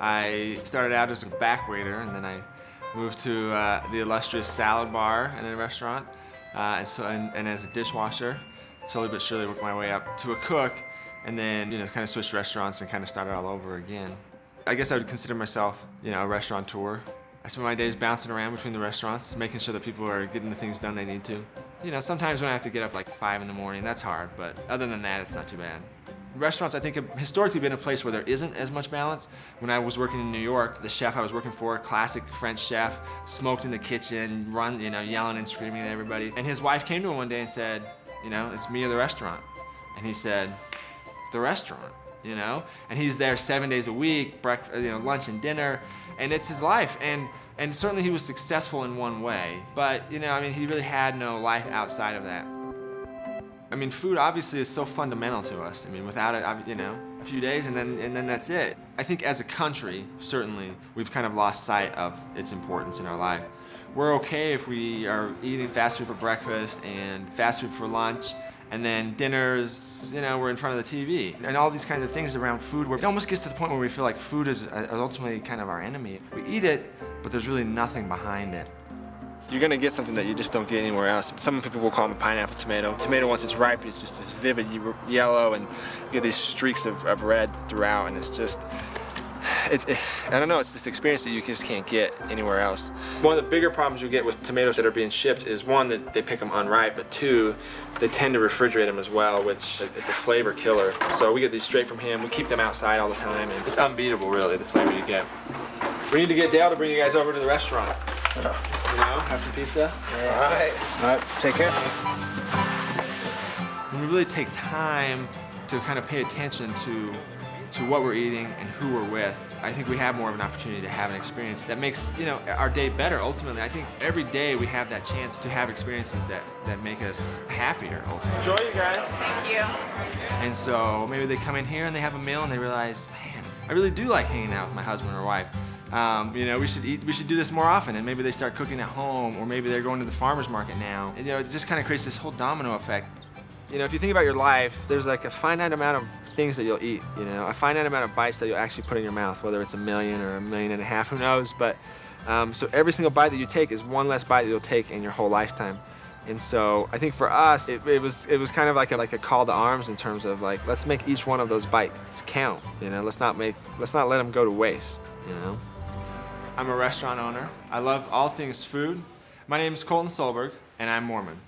I started out as a back waiter, and then I moved to uh, the illustrious salad bar in a restaurant, uh, and, so, and, and as a dishwasher. Slowly but surely worked my way up to a cook, and then you know kind of switched restaurants and kind of started all over again. I guess I would consider myself, you know, a restaurateur. I spend my days bouncing around between the restaurants, making sure that people are getting the things done they need to. You know, sometimes when I have to get up like five in the morning, that's hard, but other than that, it's not too bad. Restaurants, I think, have historically been a place where there isn't as much balance. When I was working in New York, the chef I was working for, classic French chef, smoked in the kitchen, run, you know, yelling and screaming at everybody. And his wife came to him one day and said, you know, it's me or the restaurant. And he said, the restaurant, you know? And he's there seven days a week, breakfast, you know, lunch and dinner, and it's his life. And and certainly he was successful in one way, but you know, I mean, he really had no life outside of that. I mean, food obviously is so fundamental to us. I mean, without it, you know, a few days and then and then that's it. I think as a country, certainly, we've kind of lost sight of its importance in our life. We're okay if we are eating fast food for breakfast and fast food for lunch, and then dinners, you know, we're in front of the TV. And all these kinds of things around food, where it almost gets to the point where we feel like food is uh, ultimately kind of our enemy. We eat it, but there's really nothing behind it. You're gonna get something that you just don't get anywhere else. Some people will call them a pineapple tomato. Tomato, once it's ripe, it's just this vivid yellow, and you get these streaks of, of red throughout, and it's just, it, it, I don't know, it's this experience that you just can't get anywhere else. One of the bigger problems you get with tomatoes that are being shipped is one, that they pick them unripe, but two, they tend to refrigerate them as well, which it's a flavor killer. So we get these straight from him. We keep them outside all the time, and it's unbeatable, really, the flavor you get. We need to get Dale to bring you guys over to the restaurant. You know, have some pizza. All right. All right. Take care. when we really take time to kind of pay attention to to what we're eating and who we're with, I think we have more of an opportunity to have an experience that makes you know our day better. Ultimately, I think every day we have that chance to have experiences that that make us happier. Ultimately, Enjoy, you guys. Thank you. and so maybe they come in here and they have a meal and they realize, man, I really do like hanging out with my husband or wife. Um, you know, we should eat, we should do this more often, and maybe they start cooking at home, or maybe they're going to the farmers market now. And, you know, it just kind of creates this whole domino effect. You know, if you think about your life, there's like a finite amount of things that you'll eat. You know, a finite amount of bites that you'll actually put in your mouth, whether it's a million or a million and a half, who knows? But um, so every single bite that you take is one less bite that you'll take in your whole lifetime. And so I think for us, it, it was it was kind of like a, like a call to arms in terms of like let's make each one of those bites count. You know, let's not make let's not let them go to waste. You know. I'm a restaurant owner. I love all things food. My name is Colton Solberg, and I'm Mormon.